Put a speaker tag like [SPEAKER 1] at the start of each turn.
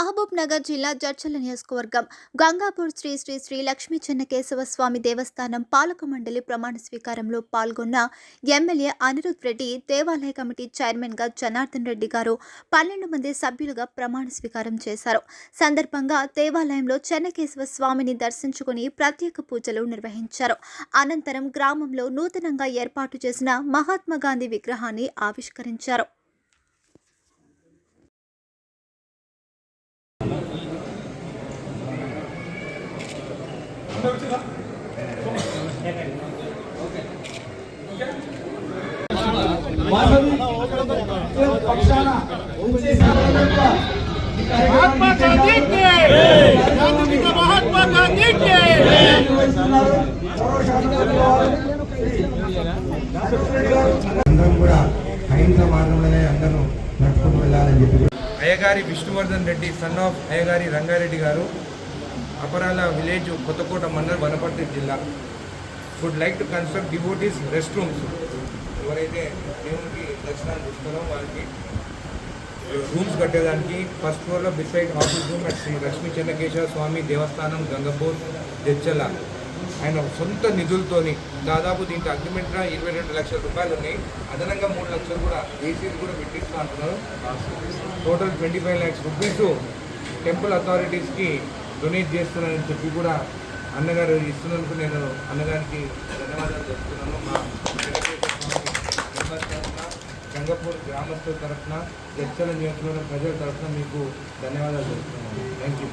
[SPEAKER 1] మహబూబ్ నగర్ జిల్లా జడ్చల నియోజకవర్గం గంగాపూర్ శ్రీ శ్రీ శ్రీ లక్ష్మీ చెన్నకేశవ స్వామి దేవస్థానం పాలక మండలి ప్రమాణ స్వీకారంలో పాల్గొన్న ఎమ్మెల్యే అనిరుద్ రెడ్డి దేవాలయ కమిటీ చైర్మన్గా జనార్దన్ రెడ్డి గారు పన్నెండు మంది సభ్యులుగా ప్రమాణ స్వీకారం చేశారు. సందర్భంగా దేవాలయంలో చెన్నకేశవ స్వామిని దర్శించుకుని ప్రత్యేక పూజలు నిర్వహించారు. అనంతరం గ్రామంలో నూతనంగా ఏర్పాటు చేసిన మహాత్మా గాంధీ విగ్రహాన్ని ఆవిష్కరించారు.
[SPEAKER 2] మహాత్మా గాంధీ మహాత్మా గాంధీ
[SPEAKER 3] అందరం కూడా అహింస మార్గంలోనే అందరూ నడుచుకుంటూ వెళ్ళాలని చెప్పి
[SPEAKER 4] అయ్యగారి విష్ణువర్ధన్ రెడ్డి సన్ ఆఫ్ అయ్యగారి రంగారెడ్డి గారు అపరాల విలేజ్ కొత్తకోట మండల్ వనపర్తి జిల్లా. Would like to construct devotees rest rooms ఎవరైతే దేవునికి దర్శనాలు ఇస్తారో వాళ్ళకి రూమ్స్ కట్టేదానికి ఫస్ట్ ఫ్లోర్లో beside office room at Sri Lakshmi Chennakeswara Swamy Devasthanam Gangapur దెచ్చల ఆయన సొంత నిధులతోని దాదాపు దీంట్లో అగ్రిమెంట్గా ఇరవై రెండు లక్షల రూపాయలు ఉన్నాయి. అదనంగా మూడు లక్షలు కూడా ఏసీలు కూడా పెట్టిస్తా అంటున్నారు. Total twenty five lakhs rupees temple అథారిటీస్కి donate చేస్తున్నానని చెప్పి కూడా అన్నగారు ఇస్తున్నందుకు నేను అన్నగారికి ధన్యవాదాలు చెప్తున్నాను మా తరఫున గంగపూర్ గ్రామస్తుల తరఫున చర్చల నియోజకవర్గం ప్రజల తరఫున మీకు ధన్యవాదాలు చెప్తున్నాను థ్యాంక్ యూ